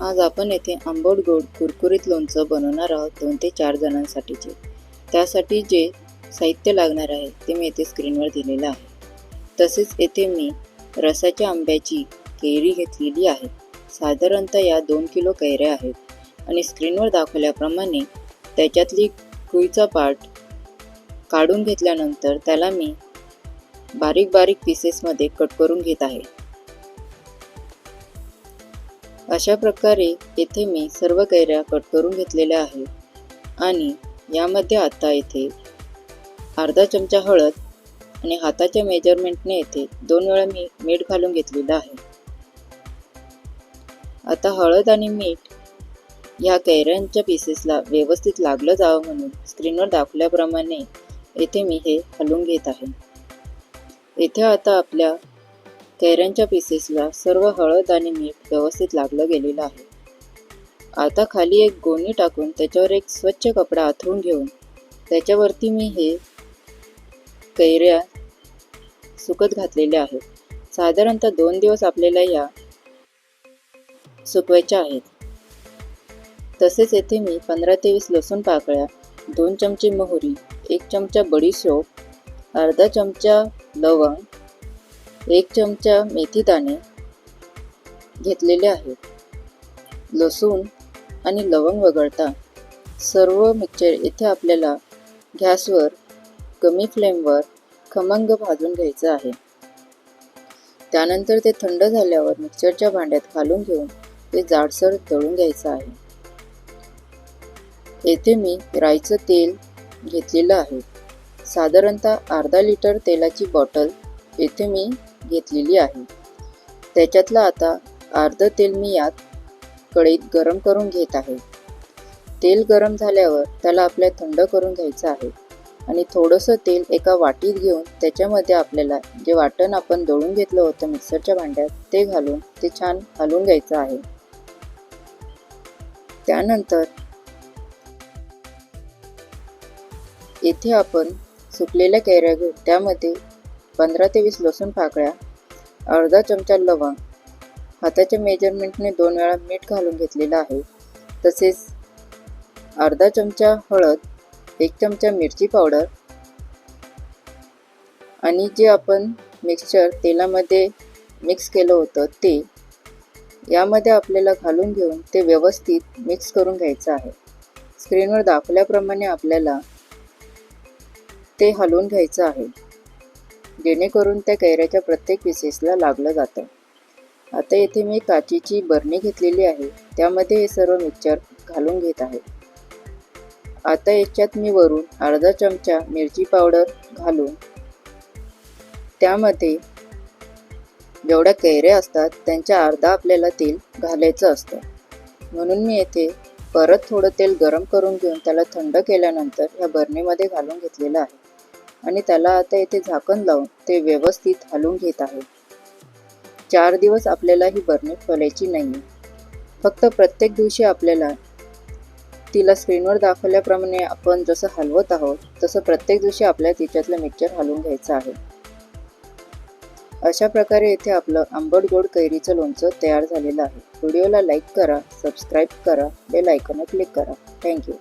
आज आपण येथे आंबट गोड कुरकुरीत लोणचं बनवणार आहोत दोन ते चार जणांसाठीचे. त्यासाठी जे साहित्य लागणार आहे ते मी येथे स्क्रीनवर दिलेलं आहे. तसेच येथे मी रसाच्या आंब्याची कैरी घेतलेली आहे. साधारणतः या दोन किलो कैऱ्या आहेत. आणि स्क्रीनवर दाखवल्याप्रमाणे त्याच्यातली कुईचा पार्ट काढून घेतल्यानंतर त्याला मी बारीक बारीक पीसेसमध्ये कट करून घेत आहे. अशा प्रकारे येथे मी सर्व कैऱ्या कट करून घेतलेल्या आहेत. आणि यामध्ये आता येथे अर्धा चमचा हळद आणि हाताच्या मेजरमेंटने येथे दोन वेळा मी मीठ घालून घेतलेलं आहे. आता हळद आणि मीठ ह्या कैऱ्यांच्या पीसेसला व्यवस्थित लागलं जावं म्हणून स्क्रीनवर दाखवल्याप्रमाणे येथे मी हे हलवून घेत आहे. येथे आता आपल्या कैऱ्यांच्या पीसेसला सर्व हळद आणि मीठ व्यवस्थित लागलं गेलेलं आहे. आता खाली एक गोणी टाकून त्याच्यावर एक स्वच्छ कपडा आथरून घेऊन त्याच्यावरती मी हे कैऱ्या सुकत घातलेल्या आहेत. साधारणतः दोन दिवस आपल्याला या सुकवायच्या आहेत. तसेच येथे मी पंधरा ते वीस लसूण पाकळ्या दोन चमचे मोहरी एक चमचा बडीशोप अर्धा चमचा लवंग एक चमचा मेथी दाणे घेतलेले आहेत. लसूण आणि लवंग वगळता सर्व मिक्सचर येथे आपल्याला गॅसवर कमी फ्लेमवर खमंग भाजून घ्यायचं आहे. त्यानंतर ते थंड झाल्यावर मिक्सरच्या भांड्यात घालून घेऊन ते जाडसर तळून घ्यायचं आहे. येथे मी राईचं तेल घेतलेलं आहे. साधारणतः अर्धा लिटर तेलाची बॉटल येथे मी घेतलेली आहे. त्याच्यातलं आता अर्ध तेल मी यात कढईत गरम करून घेत आहे. तेल गरम झाल्यावर त्याला आपल्या थंड करून घ्यायचं आहे आणि थोडंसं तेल एका वाटीत घेऊन त्याच्यामध्ये आपल्याला जे वाटण आपण दळून घेतलं होतं मिक्सरच्या भांड्यात ते घालून ते छान हलवून घ्यायचं आहे. त्यानंतर येथे आपण सुकलेल्या कैऱ्या घेऊन त्यामध्ये पंधरा ते वीस लसूण पाकळ्या अर्धा चमचा लवंग. हाताच्या मेजरमेंटने दोन वेळा मीठ घालून घेतलेलं आहे. तसेच अर्धा चमचा हळद एक चमचा मिरची पावडर आणि जे आपण मिक्सचर तेलामध्ये मिक्स केलं होतं ते यामध्ये आपल्याला घालून घेऊन ते व्यवस्थित मिक्स करून घ्यायचं आहे. स्क्रीनवर दाखवल्याप्रमाणे आपल्याला ते हलवून घ्यायचं आहे. जेणेकरून त्या कैऱ्याच्या प्रत्येक पीसेसला लागलं जातं. आता येथे मी काचीची बरणी घेतलेली आहे. त्यामध्ये हे सर्व मिक्सचर घालून घेत आहे. आता याच्यात मी वरून अर्धा चमचा मिरची पावडर घालून त्यामध्ये जेवढ्या कैऱ्या असतात त्यांच्या अर्धा आपल्याला तेल घालायचं असतं. म्हणून मी येथे परत थोडं तेल गरम करून घेऊन त्याला थंड केल्यानंतर ह्या बरणीमध्ये घालून घेतलेलं आहे. आणि त्याला आता येथे झाकण लावून ते व्यवस्थित हलवून घेत आहे. चार दिवस आपल्याला ही बरणी ठेवायची नाही फक्त प्रत्येक दिवशी आपल्याला तिला स्क्रीनवर दाखवल्याप्रमाणे आपण जसं हलवत आहोत तसं प्रत्येक दिवशी आपल्याला तिच्यातलं मिक्सचर हलवून घ्यायचं आहे. अशा प्रकारे येथे आपलं आंबट गोड कैरीचं लोणचं तयार झालेलं आहे. व्हिडिओला लाईक करा सबस्क्राईब करा बेल आयकॉनवर क्लिक करा. थँक्यू